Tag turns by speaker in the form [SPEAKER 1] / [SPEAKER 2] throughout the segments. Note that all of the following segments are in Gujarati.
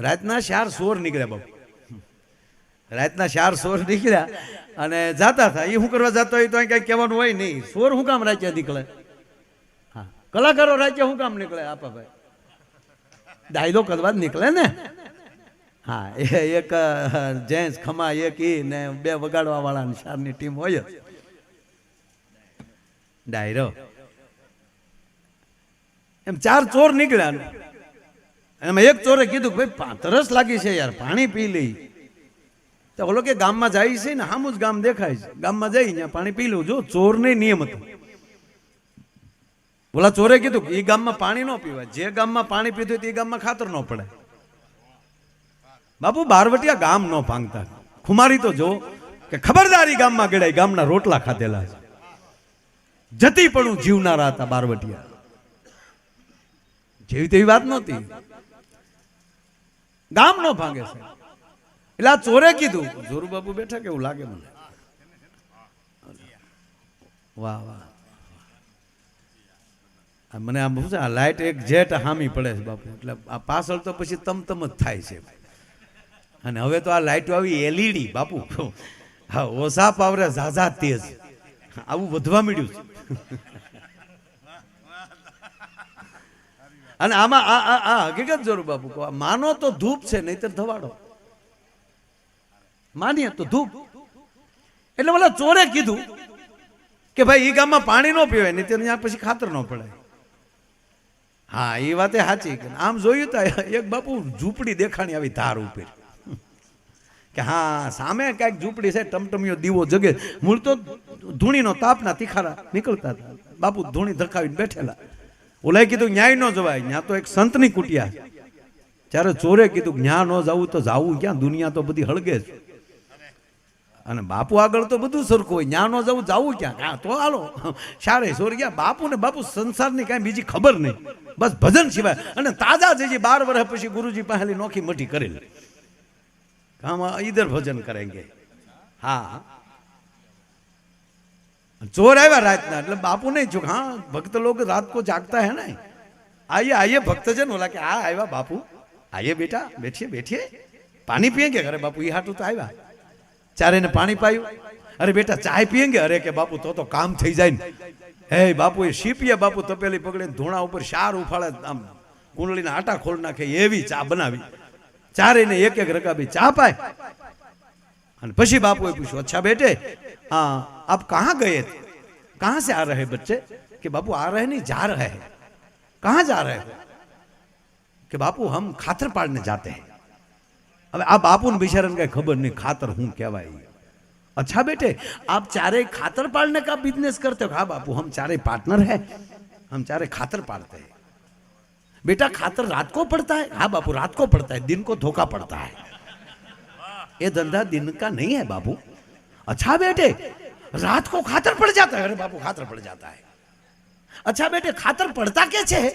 [SPEAKER 1] રાતના ચાર સોર નીકળ્યા બાપુ. રાતના ચાર સોર નીકળ્યા અને જાતા હતા. એ શું કરવા જતા હોય તો અહીં કહેવાનું હોય નહીં. સોર શું કામ રાજ્ય નીકળે? હા. કલાકારો રાજ્ય શું કામ નીકળે? આપા ભાઈ. ડાયલો કરવા જ નીકળે ને. હા, એ એક જેન્ટ્સ ખમા એક, ઈ ને બે વગાડવા વાળા ચારની ટીમ હોય. જ ડાયરો. એમ ચાર ચોર નીકળ્યા. એમાં એક ચોરે કીધું કે ભાઈ તરસ લાગી છે યાર, પાણી પી લઈ. તો ઓલો કે ગામમાં જાય છે ને સામું જ ગામ દેખાય છે. ગામમાં જઈ ત્યાં પાણી પી લઉં. જો ચોર નિયમ હતો. ઓલા ચોરે કીધું એ ગામમાં પાણી ન પીવાય. જે ગામમાં પાણી પીધું હોય તે ગામમાં ખાતર ન પડે. બાપુ, બારવટિયા ગામ ન ભાંગતા. ખુમારી તો જો કે ખબરદારી ગામમાં ગળાય ગામના રોટલા ખાધેલા છે. જતી પણ જીવનારા હતા બારવટિયા. જેવી તેવી વાત નહોતી. ગામ નો ભાંગે છે. એટલે આ ચોરે કીધું. જોરુ બાપુ બેઠા કેવું લાગે મને? વાહ વાહ. મને આમ શું છે, આ લાઇટ એક જેટ હામી પડે છે બાપુ. એટલે આ પાછળ તો પછી તમતમ જ થાય છે. અને હવે તો આ લાઇટ આવી એલઈડી, બાપુ. હા, ઓછા પાવરે ઝાઝા તેજ. આવું વધવા મળ્યું છે. અને આમાં આ આ આ હકીકત જરૂર બાપુ કહો. માનો તો ધૂપ છે, નહીતર ધવાડો. માનીએ તો ધૂપ. એટલે ઓલા ચોરે કીધું કે ભાઈ એ ગામમાં પાણી ન પીવાય નહીં ત્યાં પછી ખાતર ન પડે હા એ વાતે સાચી કે આમ જોયું તા એક બાપુ ઝૂંપડી દેખાણી આવી ધાર ઉપર. કે હા, સામે કાંઈક ઝૂંપડી છે, ટમટમિયો દીવો જગે. મૂળ તો ધૂણીનો તાપના તીખારા નીકળતા હતા. બાપુ ધૂણી ધકાવીને બેઠેલા. ઓલાએ કીધું, ન્યાય ન જવાય. ત્યાં તો એક સંતની કુટિયા. ત્યારે ચોરે કીધું, ન્યા ન જવું તો જવું ક્યાં? દુનિયા તો બધી હળગે છે. અને બાપુ આગળ તો બધું સરખું હોય. ન્યા ન જવું જવું ક્યાં? હા, તો હાલો. સારે સોર ગયા. બાપુ ને બાપુ સંસારની કાંઈ બીજી ખબર નહીં. બસ ભજન સિવાય. અને તાજા જે બાર વર્ષ પછી ગુરુજી પહેલી નોખી મઠી કરેલી. કામ ઈધર ભજન કરેંગે હા. ચોર આવ્યા રાતના, એટલે બાપુ નહીં ચૂક હા, ભક્ત લોકો રાત કો જાગતા હે ને આઈએ આઈએ ભક્ત છે ને ઓલા કે, આ આવ્યા બાપુ. આઈએ બેટા, બેઠીએ બેઠીએ. પાણી પીએ કે અરે બાપુ એ હાટું તો આવ્યા. ચારે ને પાણી પાયું. અરે બેટા ચા પીએ કે અરે કે બાપુ, તો તો કામ થઈ જાય ને. હે બાપુ, એ શીપીએ બાપુ તપેલી પકડીને ધૂણા ઉપર શાર ઉફાળે, આમ કુંડળીના આટા ખોલ નાખે, એવી ચા બનાવી. ચારે ને એક એક રકાબી ચા પાય. पशी बापो पूछो अच्छा बेटे हाँ आप कहा गए थे कहाँ से आ रहे बच्चे कि बापू आ रहे नहीं जा रहे हैं कहा जा रहे हो कि बापू हम खातर पाड़ने जाते हैं अब आप बापू बिचारन का खबर नहीं खातर हूँ क्या भाई अच्छा बेटे आप चारे खातर पाड़ने का बिज़नेस करते हो हाँ बापू हम चारे पार्टनर है हम चारे खातर पाड़ते हैं बेटा खातर रात को पड़ता है हाँ बापू रात को पड़ता है दिन को धोखा पड़ता है ये धंधा दिन का नहीं है बाबू अच्छा बेटे रात को खातर पड़ जाता है अरे बापू खातर पड़ जाता है अच्छा बेटे खातर पड़ता कैसे है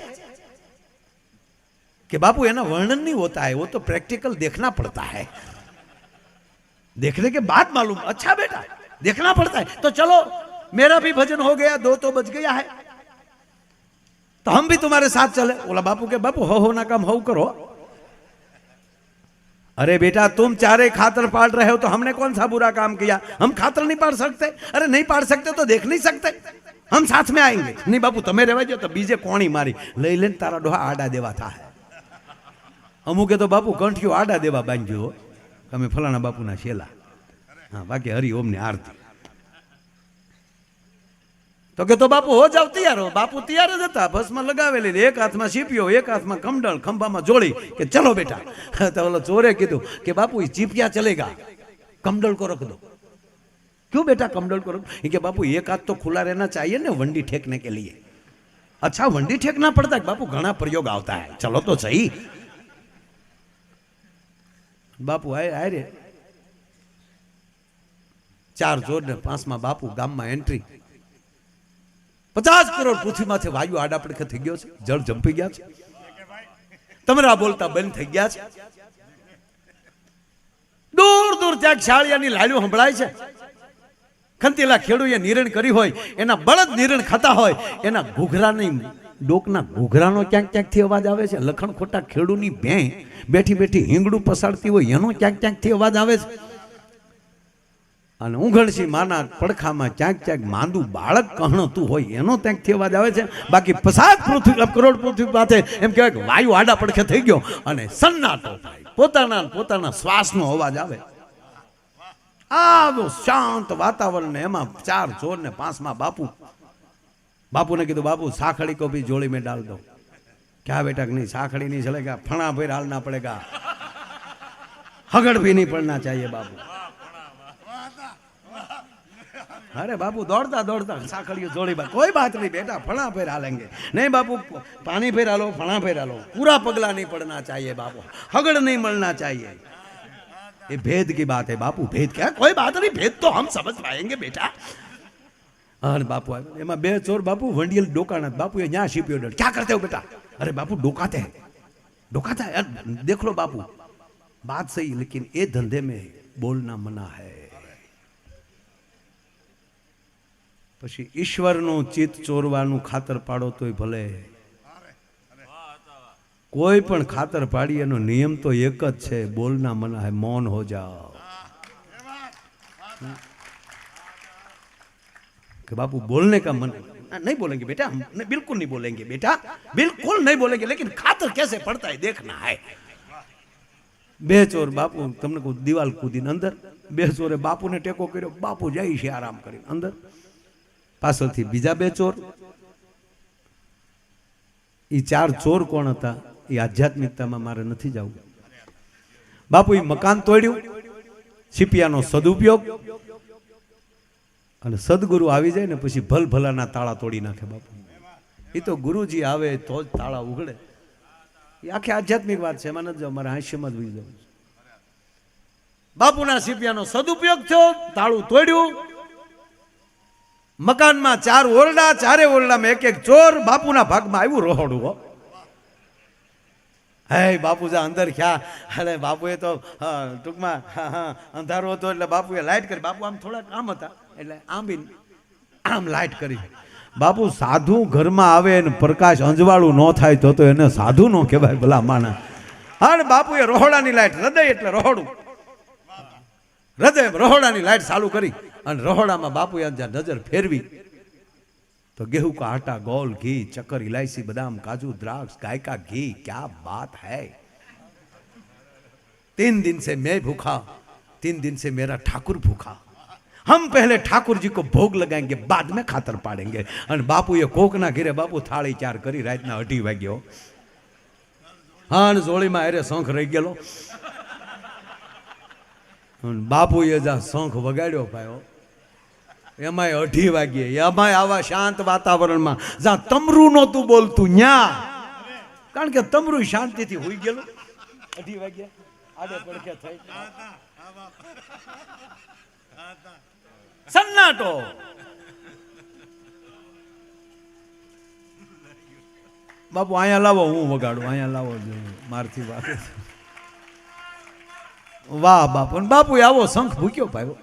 [SPEAKER 1] कि बापू है ना वर्णन नहीं होता है वो तो प्रैक्टिकल देखना पड़ता है देखने के बाद मालूम अच्छा बेटा देखना पड़ता है तो चलो मेरा भी भजन हो गया दो तो बज गया है तो हम भी तुम्हारे साथ चले बोला बापू के बापू हो हो ना काम हो करो अरे बेटा तुम चारे खातर पाल रहे हो तो हमने कौन सा बुरा काम किया हम खातर नहीं पाड़ सकते अरे नहीं पाड़ सकते तो देख नहीं सकते हम साथ में आएंगे नहीं बापू તમે રહેવા જો તો બીજે કોણી મારી લઈ લઈને તારા ડોહા આડા દેવા થાય અમુકે તો બાપુ કંઠિયો આડા દેવા બાંધ્યો તમે ફલાણા બાપુના શેલા હા બાકી હરિ ઓમની આરતી તો કે તો બાપુ હો જાવ તૈયાર હો બાપુ તૈયાર જ હતા બસમાં લગાવેલી એક હાથમાં ચીપિયો એક હાથમાં કમડળ ખંભામાં જોડી કે ચલો બેટા તો ઓલો ચોરે કીધું કે બાપુ ये चीपिया चलेगा कमडल को रख दो क्यों बेटा कमडल को रख ये कि बापू एक हाथ तो खुला रहना चाहिए ना वंडी ठेकने के लिए अच्छा वंडी ठेकना पड़ता है बापू घना प्रयोग आता है चलो तो सही બાપુ આય આય રે ચાર જોર ને પાંચમાં બાપુ ગામમાં એન્ટ્રી પચાસ કરોડ પૃથ્વીમાંથી વાયુ આડા પડખે થઈ ગયો છે. જળ જંપી ગયા છે. તમારા બોલતા બંધ થઈ ગયા છે. દૂર દૂર ત્યાં શાળિયાની લાલીઓ સંભળાય છે. ખંતીલા ખેડૂએ નિરણ કરી હોય, એના બળદ નિરણ ખાતા હોય, એના ઘૂઘરાની ડોકના ઘૂઘરાનો ક્યાંક ક્યાંકથી અવાજ આવે છે. લખણ ખોટા ખેડૂની ભેં બેઠી બેઠી હિંગડું પસાડતી હોય, એનો ક્યાંક ક્યાંકથી અવાજ આવે છે. અને ઉઘડસી માના પડખામાં ક્યાંક ક્યાંક માંદું બાળક કહણતું હોય, એનો ત્યાંકથી અવાજ આવે છે. બાકી પસાદ પૃથ્વી કરોડ પૃથ્વી પાસે એમ કહેવાય કે વાયુ આડા પડખે થઈ ગયો અને સન્નાટો થાય. પોતાના પોતાના શ્વાસનો અવાજ આવે. આવો શાંત વાતાવરણ એમાં ચાર ચોર ને પાંચમાં બાપુ. બાપુને કીધું, બાપુ સાખડી કો જોડી મેં ડાલ દો ક્યાં બેટા નહીં? સાખડી નહીં ચલેગા ફણા ભાઈ હાલના પડેગા હગડ ભી નહીં પડના ચાહીએ બાપુ. अरे बापू दौड़ता दौड़ता साखड़ियों जोड़ी बात कोई बात नहीं बेटा फणा फेरा लेंगे नहीं बापू पानी फेरा लो फणा फेरा लो पूरा पगला नहीं पड़ना चाहिए बापू हगड़ नहीं मलना चाहिए ये भेद की बात है बापू भेद क्या कोई बात नहीं भेद तो हम समझ पाएँगे बेटा अरे बापू एमा बे चोर बापू वंडियल डोका बापू ये यहाँ सीपीओ डर क्या करते हो बेटा अरे बापू डोकाते हैं डोकाता है यार देख लो बापू बात सही लेकिन ये धंधे में बोलना मना है પછી ઈશ્વરનું ચિત્ત ચોરવાનું ખાતર પાડો તોય ભલે કોઈ પણ ખાતર પાડી એનો નિયમ તો એક જ છે બોલના મના હે મૌન હો જાઓ कि बापू बोलने का मन नहीं बोलेंगे बेटा हम नहीं, बिल्कुल नहीं बोलेंगे बेटा बिल्कुल नहीं बोलेंगे लेकिन खातर कैसे पड़ता है देखना है બે ચોર બાપુ તમને કહું દિવાલ કૂદીને અંદર બે ચોરે બાપુને ટેકો કર્યો બાપુ જાય છે આરામ કરીને અંદર પાછળથી બીજા બે ચોર. એ ચાર ચોર કોણ હતા? એ આધ્યાત્મિકતામાં મારે નથી જવું. બાપુ એ મકાન તોડ્યું. સિપિયાનો સદુપયોગ. અને સદગુરુ આવી જાય ને પછી ભલ ભલાના તાળા તોડી નાખે બાપુ. એ તો ગુરુજી આવે તો જ તાળા ઉઘડે. એ આખી આધ્યાત્મિક વાત છે. એમાં નથી મારે હાસ્યમાં જ ભૂલી જવું બાપુના સીપિયાનો સદુપયોગ થયો. તાળું તોડ્યું. મકાનમાં ચાર ઓરડા, ચારે ઓરડામાં એક એક ચોર બાપુના ભાગમાં આવ્યું રોહડું, હો. હે બાપુ જા અંદર ખ્યા અરે, બાપુએ તો ટૂંકમાં અંધારું હતો એટલે બાપુએ લાઇટ કરી. બાપુ આમ થોડાક આમ હતા, એટલે આમ બી આમ લાઇટ કરી. બાપુ સાધુ ઘરમાં આવે ને પ્રકાશ અંજવાળું ન થાય તો તો એને સાધુ ન કહેવાય ભલા માણા અને બાપુએ રોહડાની લાઈટ, હૃદય એટલે રોહડું. હૃદય, રોહડાની લાઈટ ચાલુ કરી. અને રોહડામાં બાપુએ જ્યાં નજર ફેરવી तो गेहूं का आटा गोल घी चक्कर इलायची बादाम काजू द्राक्ष गाय का घी क्या बात है तीन दिन से मैं भूखा तीन दिन से मेरा ठाकुर भूखा हम पहले ठाकुर जी को भोग लगाएंगे बाद में खातर पाड़ेंगे અને બાપુએ કોકના ઘેરે બાપુ થાળી ચાર કરી રાતના અઢી વાગ્યો હા અને જોડીમાં અરે શંખ રહી ગયેલો અને બાપુએ જ્યાં શંખ વગાડ્યો પાયો એમાંય અઢી વાગ્યે. એમાંય આવા શાંત વાતાવરણમાં. જ્યાં તમરું નહોતું બોલતું, ન્યા. કારણ કે તમરું શાંતિથી હોઈ ગયેલું. અઢી વાગ્યે. આડે પડખે સન્નાટો. બાપુ, અહીંયા લાવો, હું વગાડું. અહીંયા લાવો મારથી વાગે વાહ, બાપુ. બાપુ આવો શંખ ભૂક્યો પાયો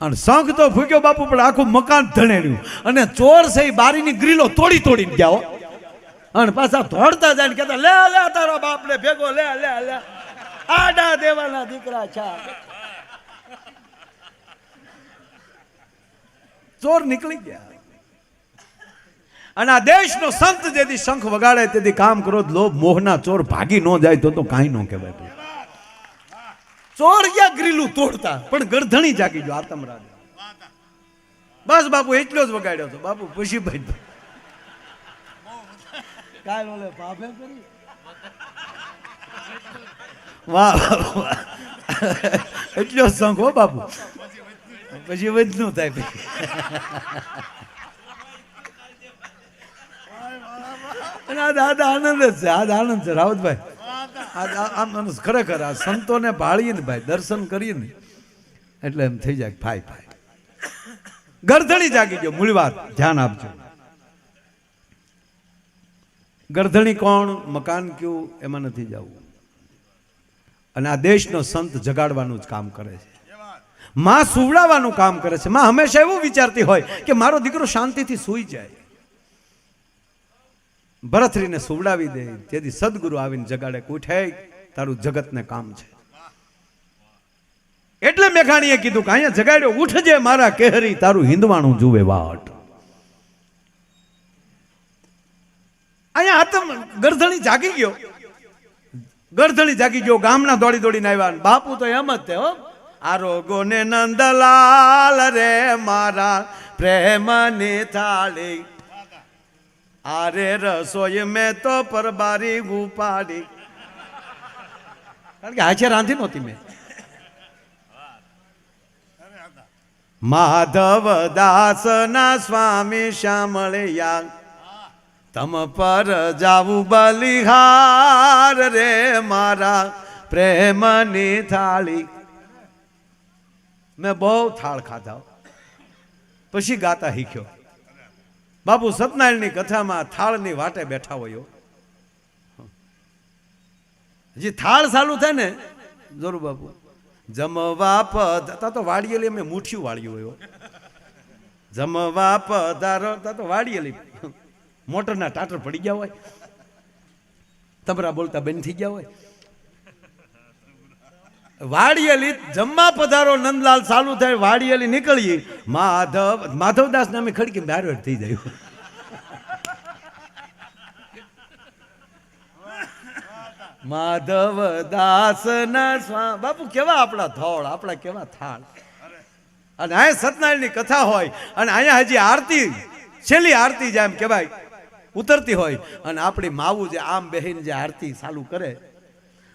[SPEAKER 1] અને શંખ તો ફૂક્યો બાપુ, પણ આખું મકાન ધણેડ્યું અને ચોર છે એ બારીની ગ્રીલો તોડી તોડી ગયા અને પાછા ધોડતા જાય ને કહેતા, લે લે, તારો બાપને ભેગો, લે લે લે. આડા દેવાના દીકરા છે. ચોર નીકળી ગયા. અને આ દેશનો સંત જેથી શંખ વગાડે, તેથી કામ કરો, લોભ, મોહના ચોર ભાગી ન જાય તો તો કાંઈ ન કહેવાય. ચોર ગયા ગ્રીલું તોડતા? પણ ગરધણી જાગી ગયો, આતમ રાજા. બસ બાપુ, એટલો જ વગાડ્યો હતો બાપુ, પછી ભાઈ કાલ ઓલે પાપે કરી? વાહ. એટલો શંખ હો બાપુ. પછી વધનું થાય પછી અને આ દાદા આનંદ જ છે, આ આનંદ છે, રાવતભાઈ. આમ ખરેખર આ સંતોને ભાળીએ ને ભાઈ, દર્શન કરીએ ને એટલે એમ થઈ જાય ભાઈ ભાઈ. ગરધણી જાગી ગયો, મૂળ વાત. ધ્યાન આપજો. ગરધણી કોણ? મકાન કયું? એમાં નથી જવું. અને આ દેશનો સંત જગાડવાનું જ કામ કરે છે. માં સુવડાવવાનું કામ કરે છે. માં હંમેશા એવું વિચારતી હોય કે મારો દીકરો શાંતિથી સૂઈ જાય. ભરથરીને સુવડાવી દે. તેથી સદગુરુ આવીને જગાડે ઉઠે. તારું જગતને કામ છે. એટલે મેઘાણીએ કીધું કે અહીંયા જગાડ્યો, ઉઠજે મારા કેહરી, તારું હિંદવાણું જુએ વાટ. અહીંયા આતમ ગરધણી જાગી ગયો. ગરધણી જાગી ગયો, ગામના દોડી દોડીને આવ્યા બાપુ તો એમ જ તે હો. આરોગો ને નંદલાલ રે મારા પ્રેમની થાળી. આરે રસોઈ મેં તો પરબારી ઉપાડી. કારણ કે હાચે રાંધી નહોતી મેં. માધવ દાસના સ્વામી શામળિયા તમ પર જાવું બલિહાર રે મારા પ્રેમની થાળી. મેં બહુ થાળ ખાધા. પછી ગાતા શીખ્યો. બાપુ સત્યનારાયણની કથામાં થાળની વાટે બેઠા હોય જે થાળ ચાલુ થાય ને, જરૂર બાપુ. જમવા પધારો તો વાળીએલી અમે મુઠ્યું વાળ્યું હોય જમવા પધારો, તા વાળીએલી મોટરના ટાટર પડી ગયા હોય. તબરા બોલતા બેન થઈ ગયા હોય. વાડિયેલી જમવા પધારો, નંદલાલ ચાલુ થાય, વાડિયેલી નીકળીએ. માધવ, માધવદાસ નામે ખડકી બહાર થઈ જાય. માધવ દાસ ના સ્વા, બાપુ કેવા આપણા થોળ આપણા કેવા થાળ. અને અહીંયા સત્યનારાયણની કથા હોય, અને અહીંયા હજી આરતી, છેલ્લી આરતી જેમ કહેવાય, ઉતરતી હોય. અને આપણી માવું જે આમ બહેન જે આરતી ચાલુ કરે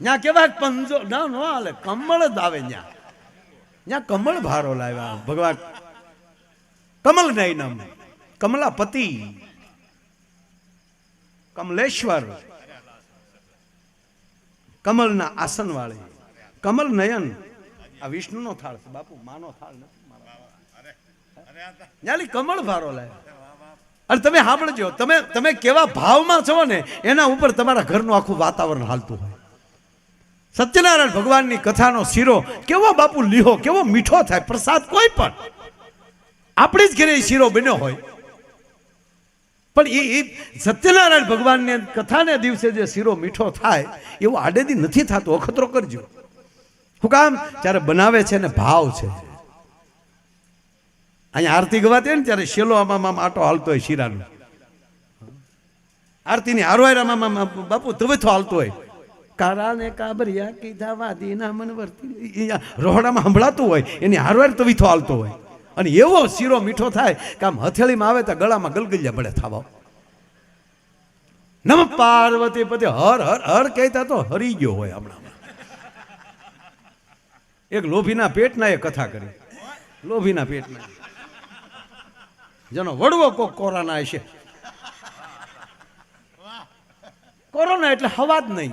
[SPEAKER 1] ત્યાં કેવા પંજો ના, નો હાલે કમળ જ આવે ત્યાં ત્યાં કમળ ભારો લાવ્યા. ભગવાન, કમલ નામ કમલાપતિ, કમલેશ્વર, કમલના આસન વાળી કમલ નયન. આ વિષ્ણુનો થાળ છે, બાપુ, માનો થાળ નથી કમળ ભારો લાવ્યા. અને તમે સાંભળજો, તમે તમે કેવા ભાવમાં છો ને, એના ઉપર તમારા ઘરનું આખું વાતાવરણ હાલતું હોય. સત્યનારાયણ ભગવાનની કથાનો શીરો કેવો બાપુ લીહો, કેવો મીઠો થાય, પ્રસાદ કોઈ પણ. આપણી જ ઘરે શીરો બન્યો હોય. પણ એ સત્યનારાયણ ભગવાનની કથાને દિવસે જે શીરો મીઠો થાય, એવો આડેદી નથી થતો, અખતરો કરજો. શું કામ જ્યારે બનાવે છે ને ભાવ છે. અહીંયા આરતી ગવાતી ને ત્યારે શેલો આમાં આટો હાલતો હોય શીરાનો. આરતીની હારવાય આમાં બાપુ તવેથો હાલતો હોય. કારાને કાબરિયા કીધા, વાદીના મન વર્તી રોહડામાં સંભળાતું હોય, એની હારવાર તવીથો હાલતો હોય. અને એવો શીરો મીઠો થાય કે આમ હથેળીમાં આવે તો ગળામાં ગલગલિયા પડે થાવા. નમ પાર્વતી પતિ, હર હર હર કહેતા તો હરી ગયો હોય હમણાં એક લોભીના પેટના એ કથા કરી. લોભીના પેટના. જેનો વડવો કોક કોરોના હશે. કોરોના એટલે હવા જ નહીં.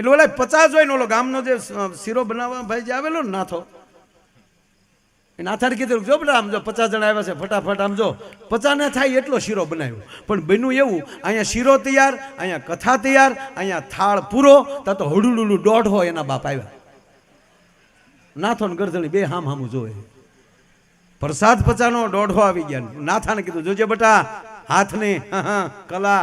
[SPEAKER 1] એટલે ઓલા પચાસ હોય ને ઓલો ગામનો જે શીરો બનાવવા ભાઈ જે આવેલો ને નાથો. એ નાથાને કીધું, જો બેટા, આમ જો પચાસ જણા આવ્યા છે, ફટાફટ આમ જો. પચાસને થાય એટલો શીરો બનાવ્યો. પણ બન્યું એવું, અહીંયા શીરો તૈયાર, અહીંયા કથા તૈયાર, અહીંયા થાળ પૂરો તા તો હળુડુલું દોઢ હોય એના બાપ આવ્યા. નાથો ને ગરદણી બે હામ હામું જોવે. પ્રસાદ પચાનો દોઢો આવી ગયા. નાથાને કીધું, જોજે બેટા, હાથની કલા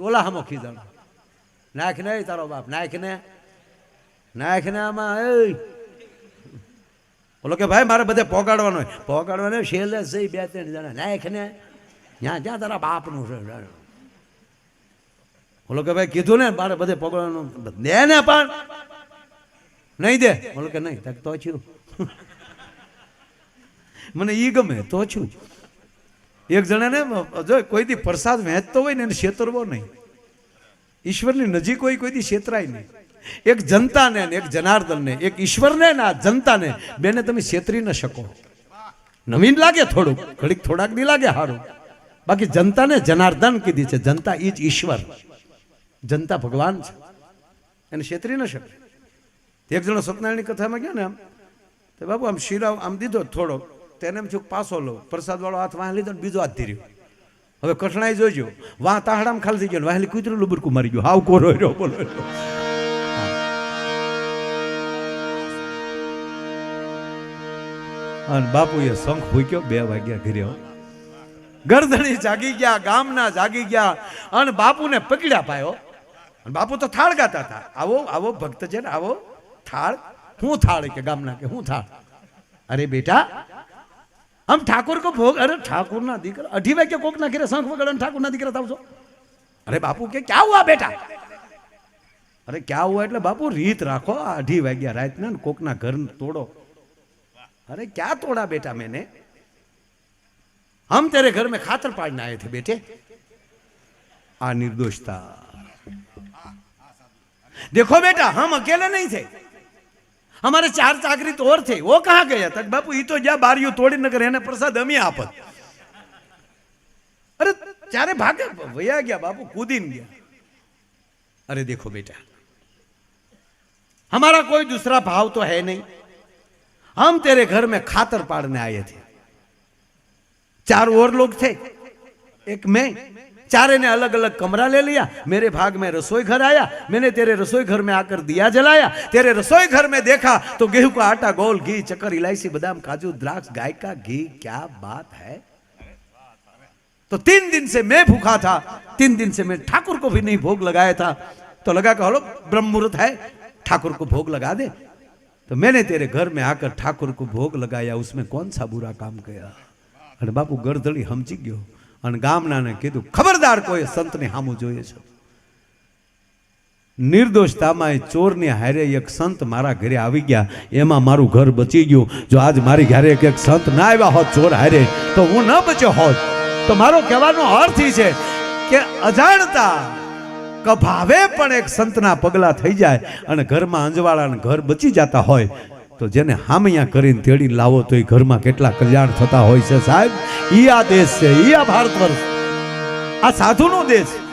[SPEAKER 1] ઓલા હામો ખીજાણો. નાખ ને તારો બાપ, નાખ ને. નાખ ને આમાં એ બોલો કે ભાઈ, મારે બધે પોગાડવાનો પોગાડવાનો છેલ્લે સહી બે ત્રણ જણા, નાખ ને. ત્યાં ત્યાં તારા બાપનું છે બોલો કે ભાઈ, કીધું ને, મારે બધે પોગાડવાનું. દે ને પણ. નહીં દે. બોલો કે નહીં, તક તો છું. મને ઈ ગમે, તો છું. એક જણાને, જો કોઈ દી પ્રસાદ વહેંચતો હોય ને એને છેતરવો નહીં. ઈશ્વરની નજીક હોય કોઈ દી છેતરાય નહીં. એક જનતાને એક જનાર્દનને, એક ઈશ્વરને ને આ જનતાને બેને તમે છેતરી ન શકો. નવીન લાગે થોડુંક, ઘડીક થોડાક નહીં લાગે સારું બાકી જનતાને જનાર્દન કીધી છે, જનતા ઈ જ ઈશ્વર. જનતા ભગવાન છે. એને છેતરી ન શકે. એક જણો સત્યનારાયણની કથામાં ગયા ને આમ, તો બાપુ આમ શિરાવ આમ દીધો થોડો તેને એમ છું પાછો લો. પ્રસાદ વાળો હાથ વાહ લીધો ને બીજો હાથ ધીર્યો. હવે કઠણાઈ જોજો વાહ તાહડામાં ખાલી થઈ ગયો વાહલી કૂતરું લુબરકું મારી ગયું. હાવ કોરો રહ્યો બોલો અને બાપુએ શંખ ફૂક્યો બે વાગ્યા ઘરે ગરદણી જાગી ગયા, ગામના જાગી ગયા અને બાપુને પકડ્યા પાયો બાપુ તો થાળ ગાતા હતા. આવો આવો ભક્ત છે ને આવો થાળ. હું થાળ કે ગામના કે હું થાળ? અરે બેટા આમ ઠાકોર કો ભોગ અરે ઠાકોર ના દીકરા અઢી વાગે કોક ના ઘરે શંખ વગાડો ઠાકોર ના દીકરા થાવ છો અરે બાપુ કે ક્યાં હુઆ બેટા અરે ક્યાં હુઆ એટલે બાપુ રીત રાખો આ અઢી વાગ્યા રાતના ને કોકના ઘર તોડો अरे क्या तोड़ा बेटा मैंने हम तेरे घर में खातर पाड़ने आए थे बेटे आ निर्दोषता देखो बेटा हम अकेले नहीं थे हमारे चार चाकरी तो और थे वो कहाँ गया तक बापू ये तो जा बारियों तोड़ी नगर है प्रसाद हम ही आपत अरे चारे भागे भैया गया बापू कूदीन गया अरे देखो बेटा हमारा कोई दूसरा भाव तो है नहीं हम तेरे घर में खातर पाड़ने आए थे चार और लोग थे एक मैं चारे ने अलग अलग कमरा ले लिया। मेरे भाग में रसोई घर आया। मैंने तेरे रसोई घर में आकर दिया जलाया। तेरे रसोई घर में देखा तो गेहूँ का आटा, गोल घी, चक्कर, इलायची, बादाम, काजू, द्राक्ष, गाय का घी, क्या बात है? तो तीन दिन से मैं भूखा था। तीन दिन से मैं ठाकुर को भी नहीं भोग लगाया था। तो लगा कहो ब्रह्म मुहूर्त है, ठाकुर को भोग लगा दे। तो मैंने तेरे घर में आकर ठाकुर को भोग लगाया। उसमें कौन सा बुरा काम किया? अरे बापू गर्दड़ी हमची गयो। અને ગામનાને કીધું, ખબરદાર કોઈ સંતને સામું જોઈએ છે. નિર્દોષતામાં એ ચોરની હારે એક સંત મારા ઘરે આવી ગયા. એમાં મારું ઘર બચી ગયું. જો આજ મારી ઘરે એક એક સંત ના આવ્યા હોત ચોર હારે, તો હું ન બચ્યો હોત. તો મારો કહેવાનો અર્થ છે કે અજાણતા કભાવે પણ એક સંતના પગલા થઈ જાય અને ઘરમાં અંજવાળાને ઘર બચી જતા હોય તો જેને હામૈયા કરીને તેડી લાવો તો એ ઘરમાં કેટલા કલ્યાણ થતા હોય છે સાહેબ? ઈ આ દેશ છે, ઈ આ ભારત વર્ષ. આ સાધુનો દેશ.